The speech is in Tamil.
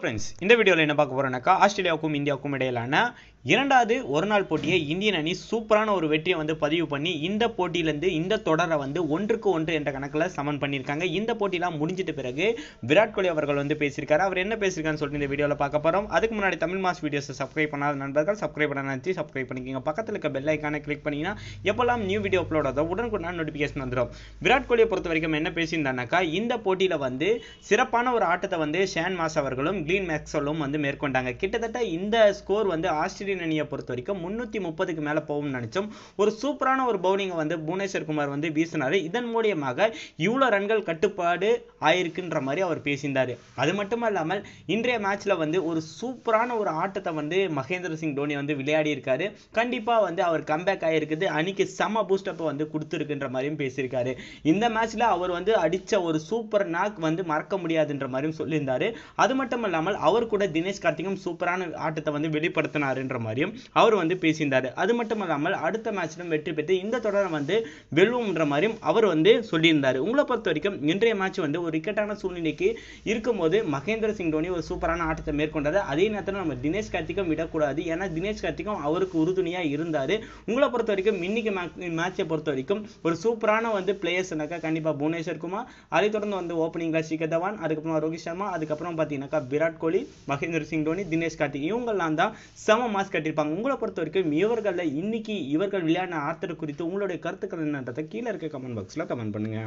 ஃப்ரெண்ட்ஸ் இந்த வீடியோவில் என்ன பார்க்க போறோம்னாக்கா ஆஸ்திரேலியாவுக்கும் இந்தியாவுக்கும் இடையிலான இரண்டாவது ஒரு நாள் போட்டியை இந்தியன் அணி சூப்பரான ஒரு வெற்றியை வந்து பதிவு பண்ணி இந்த போட்டியிலேருந்து இந்த தொடரை வந்து ஒன்றுக்கு ஒன்று என்ற கணக்கில் சமன் பண்ணியிருக்காங்க. இந்த போட்டிலாம் முடிஞ்சிட்ட பிறகு விராட் கோலி அவர்கள் வந்து பேசியிருக்காரு. அவர் என்ன பேசியிருக்காருன்னு சொல்லிட்டு இந்த வீடியோவில் பார்க்க போகிறோம் அதுக்கு முன்னாடி தமிழ் மாஸ் வீடியோஸை சப்ஸ்கிரைப் பண்ணாத நண்பர்கள் சப்ஸ்கிரைப் பண்ண நினச்சி சப்ஸ்கிரைப் பண்ணிக்கோங்க. பக்கத்தில் இருக்க பெல் ஐக்கானை கிளிக் பண்ணிங்கன்னா எப்போல்லாம் நியூ வீடியோ அப்லோட் ஆகும் உடனுக்குடன் நோட்டிஃபிகேஷன் வந்துடும் விராட் கோலியை பொறுத்த வரைக்கும் என்ன பேசியிருந்தாருனாக்கா இந்த போட்டியில் வந்து சிறப்பான ஒரு ஆட்டத்தை வந்து ஷேன் மாஸ் அவர்களும் கிளீன் மேக்ஸ்வெல்லும் வந்து மேற்கொண்டாங்க. கிட்டத்தட்ட இந்த ஸ்கோர் வந்து ஆஸ்திரேலியன் அணியை பொறுத்த வரைக்கும் முன்னூற்றி முப்பதுக்கு மேலே போகும்னு நினச்சோம். ஒரு சூப்பரான ஒரு பவுலிங்கை வந்து புவனேஸ்வர் குமார் வந்து வீசினார். இதன் மூலியமாக இவ்வளோ ரன்கள் கட்டுப்பாடு ஆயிருக்குன்ற மாதிரி அவர் பேசியிருந்தார். அது மட்டும் இல்லாமல் இன்றைய மேட்ச்சில் வந்து ஒரு சூப்பரான ஒரு ஆட்டத்தை வந்து மகேந்திர சிங் தோனி வந்து விளையாடி இருக்காரு கண்டிப்பாக வந்து அவர் கம்பேக் ஆகிருக்குது அணிக்கு செம பூஸ்டப்பை வந்து கொடுத்துருக்குன்ற மாதிரியும் பேசியிருக்காரு. இந்த மேட்ச்சில் அவர் வந்து அடித்த ஒரு சூப்பர் நாக் வந்து மறக்க முடியாதுன்ற மாதிரியும் சொல்லியிருந்தார். அது மட்டும் இல்லாமல் அவர் கூட தினேஷ் கார்த்திக்கும் சூப்பரான ஆட்டத்தை வந்து வெளிப்படுத்தினாருன்ற மாதிரியும் அவர் வந்து பேசியிருந்தார். அது மட்டும் இல்லாமல் அடுத்த மேட்சிலும் வெற்றி பெற்று இந்த தொடரை வந்து வெல்வோம்ன்ற மாதிரியும் அவர் வந்து சொல்லியிருந்தார். உங்களை பொறுத்த வரைக்கும் இன்றைய மேட்ச் வந்து ஒரு இக்கட்டான சூழ்நிலைக்கு இருக்கும்போது மகேந்திர சிங் தோனி ஒரு சூப்பரான ஆட்டத்தை மேற்கொண்டார் அதே நேரத்தில் நம்ம தினேஷ் கார்த்திக்கும் விடக்கூடாது. ஏன்னா தினேஷ் கார்த்திக்கும் அவருக்கு உறுதுணையாக இருந்தார். உங்களை பொறுத்த வரைக்கும் இன்னைக்கு மேட்சை பொறுத்த வரைக்கும் ஒரு சூப்பரான வந்து பிளேயர்ஸ்னாக்கா கண்டிப்பாக புவனேஸ்வர் குமார் அதை தொடர்ந்து வந்து ஓப்பனிங்கில் ஷிகர் தவான் அதுக்கப்புறம் ரோஹித் சர்மா அதுக்கப்புறம் பார்த்தீங்கன்னாக்கா விராட் கோலி மகேந்திர சிங் தோனி தினேஷ் கார்த்திக். இவங்கெல்லாம் தான் செம மாஸ் கட்டியிருப்பாங்க உங்களை பொறுத்த வரைக்கும் இவர்களில் இன்னைக்கு இவர்கள் விளையாடின ஆர்த்தர் குறித்து உங்களுடைய கருத்துக்கள் என்னன்றதை கீழே இருக்க கமெண்ட் பாக்ஸில் கமெண்ட் பண்ணுங்க.